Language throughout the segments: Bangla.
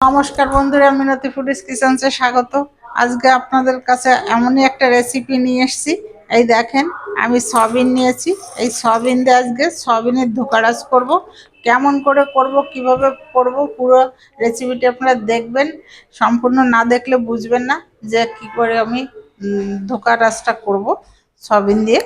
নমস্কার বন্ধুরা মিনতি ফুডিস কিচেন্সে স্বাগত। আজকে আপনাদের কাছে এমনই একটা রেসিপি নিয়ে এসেছি। এই দেখেন, আমি সয়াবিন নিয়েছি। এই সয়াবিন দিয়ে আজকে সয়াবিনের ধোকারাজ করব। কেমন করে করব, কীভাবে করব, পুরো রেসিপিটি আপনারা দেখবেন। সম্পূর্ণ না দেখলে বুঝবেন না যে কি করে আমি ধোকারাজটা করব। সয়াবিন দিয়ে।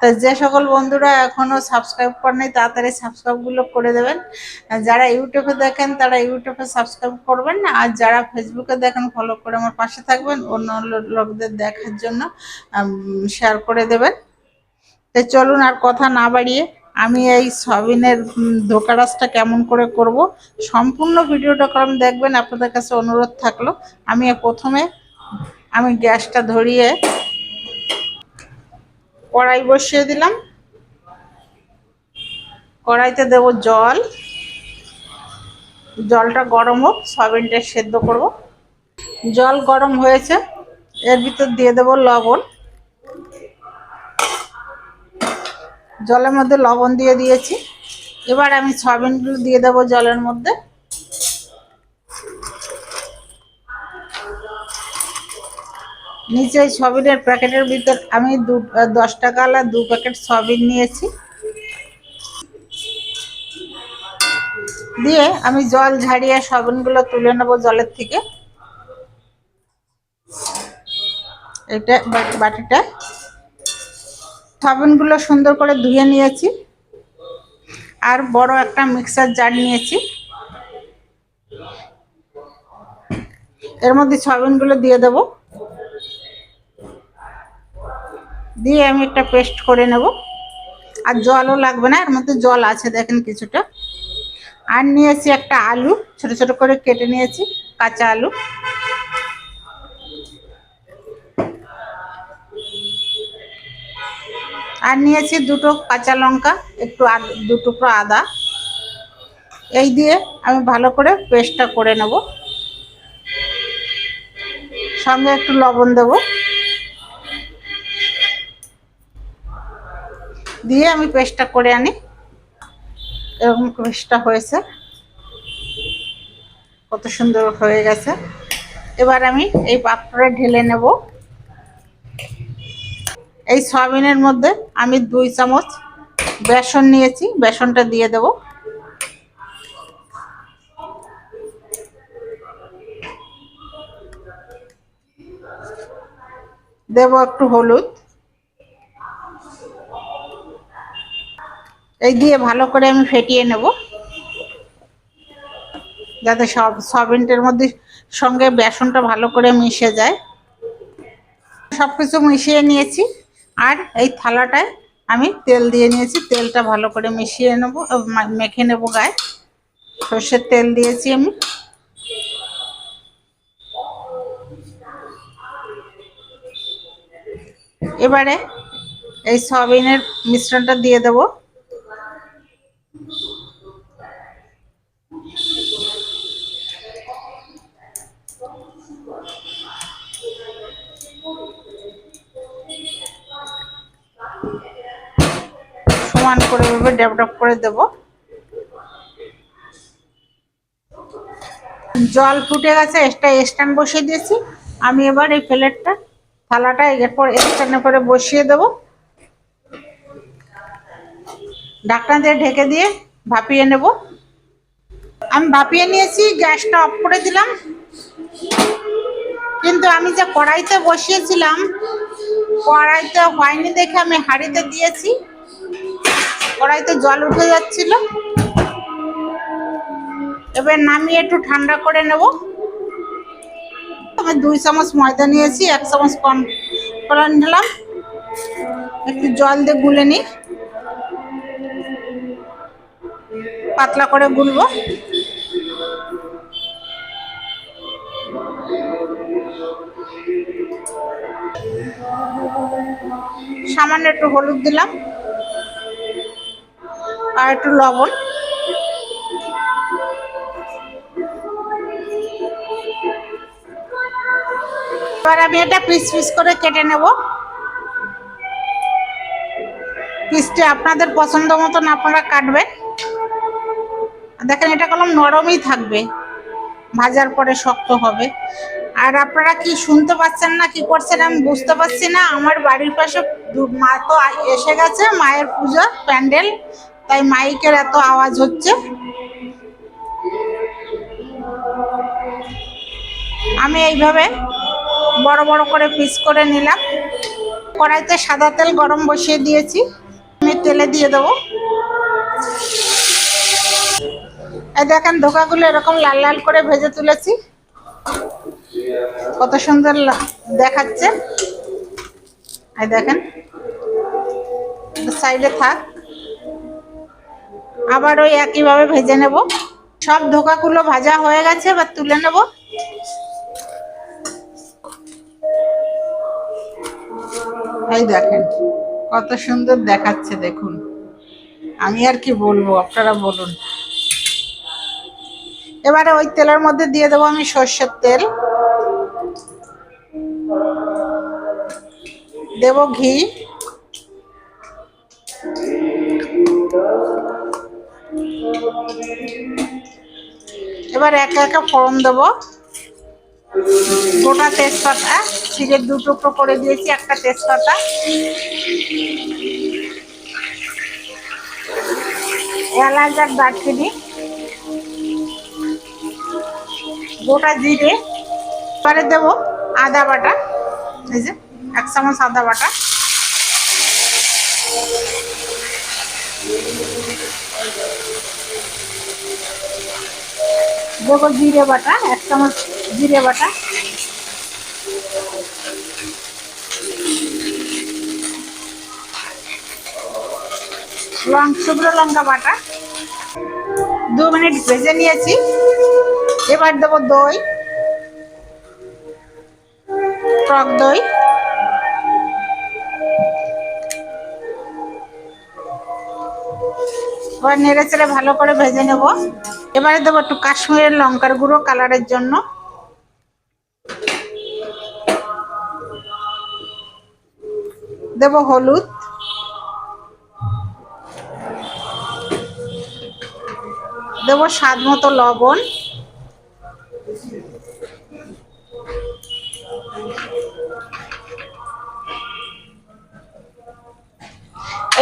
তা যে সকল বন্ধুরা এখনও সাবস্ক্রাইব করেনি তাড়াতাড়ি সাবস্ক্রাইবগুলো করে দেবেন। যারা ইউটিউবে দেখেন, তারা ইউটিউবে সাবস্ক্রাইব করবেন আর যারা ফেসবুকে দেখেন ফলো করে আমার পাশে থাকবেন। অন্য লোকদের দেখার জন্য শেয়ার করে দেবেন। তো চলুন আর কথা না বাড়িয়ে, আমি এই সবিনের ধোকারাজটা কেমন করে করব। সম্পূর্ণ ভিডিওটা কারণ দেখবেন, আপনাদের কাছে অনুরোধ থাকল। আমি প্রথমে, আমি গ্যাসটা ধরিয়ে কড়াই বসিয়ে দিলাম। কড়াইতে দেব জল। জলটা গরম হোক, সয়াবিনটা সেদ্ধ করব। জল গরম হয়েছে, এর ভিতর দিয়ে দেব লবণ। জলের মধ্যে লবণ দিয়ে দিয়েছি। এবার আমি সয়াবিনগুলো দিয়ে দেব জলের মধ্যে। নিচে সয়াবিনের প্যাকেটের ভিতর আমি দু দশ টাকা আলা দু প্যাকেট সয়াবিন নিয়েছি। দিয়ে আমি জল ঝাড়িয়ে সয়াবিনগুলো তুলে নেব জলের থেকে। এটা বাটি- বাটিটা। সয়াবিনগুলো সুন্দর করে ধুয়ে নিয়েছি। আর বড় একটা মিক্সার জার নিয়েছি। এর মধ্যে সয়াবিনগুলো দিয়ে দেব। দিয়ে আমি একটা পেস্ট করে নেব। আর জলও লাগবে না, এর মধ্যে জল আছে, দেখেন কিছুটা। আর নিয়েছি একটা আলু, ছোট ছোট করে কেটে নিয়েছি, কাঁচা আলু। আর নিয়েছি দুটো কাঁচা লঙ্কা, একটু দু টুকরো আদা। এই দিয়ে আমি ভালো করে পেস্টটা করে নেব। সঙ্গে একটু লবণ দেব। দিয়ে আমি পেস্টটা করে আনি। এরকম পেস্টটা হয়েছে। কত সুন্দর হয়ে গেছে। এবার আমি এই পাত্রে ঢেলে নেব। এই সয়াবিনের মধ্যে আমি দুই চামচ বেসন নিয়েছি। বেসনটা দিয়ে দেব। দেব একটু হলুদ। এই দিয়ে ভালো করে আমি ফেটিয়ে নেব। যাতে সব সয়াবিনটার মধ্যে সঙ্গে বেসনটা ভালো করে মিশে যায়। সব কিছু মিশিয়ে নিয়েছি। আর এই থালাটায় আমি তেল দিয়ে নিয়েছি। তেলটা ভালো করে মিশিয়ে নেব মেখে নেব গায়ে। সর্ষের তেল দিয়েছি আমি। এবারে এই সয়াবিনের মিশ্রণটা দিয়ে দেব। সমান করে এভাবে ডেভেলপ করে দেব। জল ফুটে গেছে, একটা স্ট্যান্ড বসিয়ে দিয়েছি। আমি এবার এই প্লেটটা, থালাটা এরপর স্ট্যান্ডে করে বসিয়ে দেব। ঢাকনা দিয়ে ঢেকে দিয়ে ভাপিয়ে নেব। আমি ভাপিয়ে নিয়েছি, গ্যাসটা অফ করে দিলাম। কিন্তু আমি যে কড়াইতে বসিয়েছিলাম, কড়াইতে হয়নি দেখে আমি হাঁড়িতে দিয়েছি। কড়াইতে জল উঠে যাচ্ছিল। এবার নামিয়ে একটু ঠান্ডা করে নেব। আমি দুই চামচ ময়দা নিয়েছি, এক চামচ কর্ন কর্ন নিলাম। একটু জল দিয়ে গুলে নিই। পাতলা করে গুলবো। সামান্য একটু হলুদ দিলাম। আর একটু লবণ। এবার আমি এটা পিস পিস করে কেটে নেব। পিসটি আপনাদের পছন্দ মতন আপনারা কাটবেন। দেখেন, এটা কলম নরমই থাকবে। ভাজার পরে শক্ত হবে। আর আপনারা কি শুনতে পাচ্ছেন না, কি করছেন আমি বুঝতে পারছি না। আমার বাড়ির পাশে মা তো এসে গেছে, মায়ের পুজো, প্যান্ডেল। তাই মাইকের এত আওয়াজ হচ্ছে। আমি এইভাবে বড় বড় করে পিস করে নিলাম। কড়াইতে সাদা তেল গরম বসিয়ে দিয়েছি। আমি তেলে দিয়ে দেবো। এই দেখেন ধোকাগুলো এরকম লাল লাল করে ভেজে তুলেছি। কত সুন্দর দেখাচ্ছে। এই দেখেন, সাইডে থাক। আবার ওই একইভাবে ভেজে নেব। সব ধোকাগুলো ভাজা হয়ে গেছে, এবার তুলে নেব। এই দেখেন, কত সুন্দর দেখাচ্ছে, দেখুন। আমি আর কি বলব, আপনারা বলুন। এবারে ওই তেলের মধ্যে দিয়ে দেবো আমি সর্ষের তেল। দেব ঘি। এবার একে একে ফোড়ন দেবো। গোটা তেজপাতা ছিঁড়ে দু টুকরো করে দিয়েছি, একটা তেজপাতা। এলাচ আর দারচিনি। গোটা জিরে। পরে দেবো আদা বাটা, এই যে, এক চামচ আদা বাটা। দেবো জিরে বাটা, এক চামচ জিরে বাটা। লং শুকনো লঙ্কা বাটা। দু মিনিট ভেজে নিয়েছি। এবার দেবো দই। টক দই। এবার নেড়ে চেড়ে ভালো করে ভেজে নেব। এবারে দেবো একটু কাশ্মীরের লঙ্কার গুঁড়ো কালারের জন্য। দেব হলুদ। দেব স্বাদ মতো লবণ।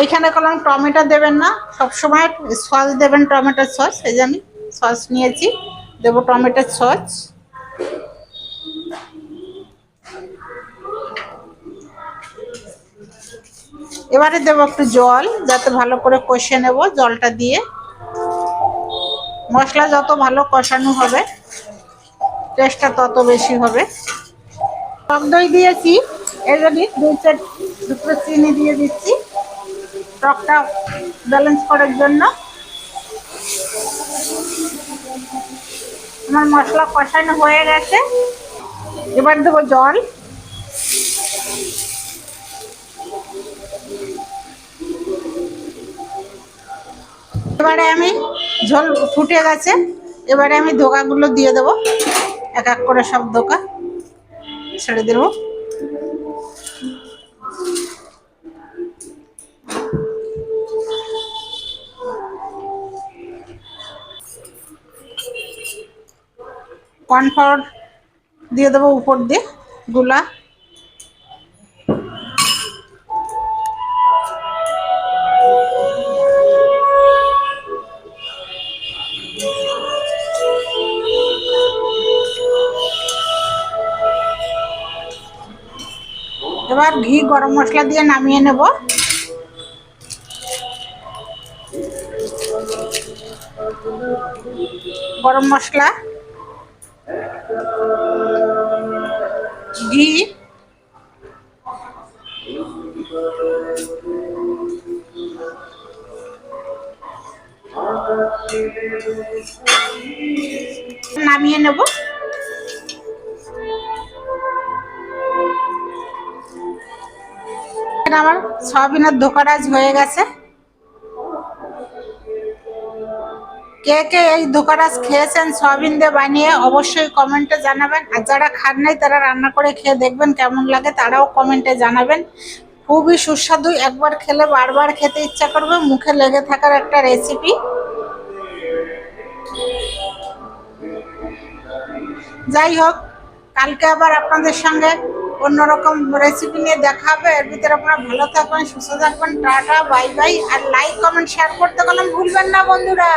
এইখানে কোনো টমেটো দেবেন না, সবসময় সস দেবেন টমেটোর সস, এই যে আমি। সস নিয়েছি। দেবো টমেটোর সস। এবারে দেবো একটু জল, যাতে ভালো করে কষে নেব জলটা দিয়ে। মশলা যত ভালো কষানো হবে টেস্টটা তত বেশি হবে। টক দই দিয়েছি এর জন্য দুই চার দুটো চিনি দিয়ে দিচ্ছি। টকটা ব্যালেন্স করার জন্য। আমার মশলা কষানো হয়ে গেছে। এবার দেবো জল। এবারে আমি ঝোল ফুটে গেছে। এবারে আমি ধোকাগুলো দিয়ে দেবো। এক এক করে সব ধোকা ছেড়ে দেবো। কর্নফ্লাওয়ার দিয়ে দেবো উপর দিয়ে, গুলা। এবার ঘি গরম মশলা দিয়ে নামিয়ে নেব। গরম মশলা। ঘি। নামিয়ে নেব। আমার সয়াবিনের ধোকারাজ হয়ে গেছে। কে কে এই ধোকারাজ খেয়েছেন সয়াবিন দিয়ে বানিয়ে অবশ্যই কমেন্টে জানাবেন। আর যারা খান নাই, তারা রান্না করে খেয়ে দেখবেন কেমন লাগে, তারাও কমেন্টে জানাবেন। খুবই সুস্বাদু, একবার খেলে বারবার খেতে ইচ্ছা করবে, মুখে লেগে থাকার একটা রেসিপি যাই হোক, কালকে আবার আপনাদের সঙ্গে অন্যরকম রেসিপি নিয়ে দেখা হবে। এর ভিতরে আপনারা ভালো থাকবেন, সুস্থ থাকবেন, টাটা বাই বাই আর লাইক কমেন্ট শেয়ার করতে গেলাম ভুলবেন না বন্ধুরা।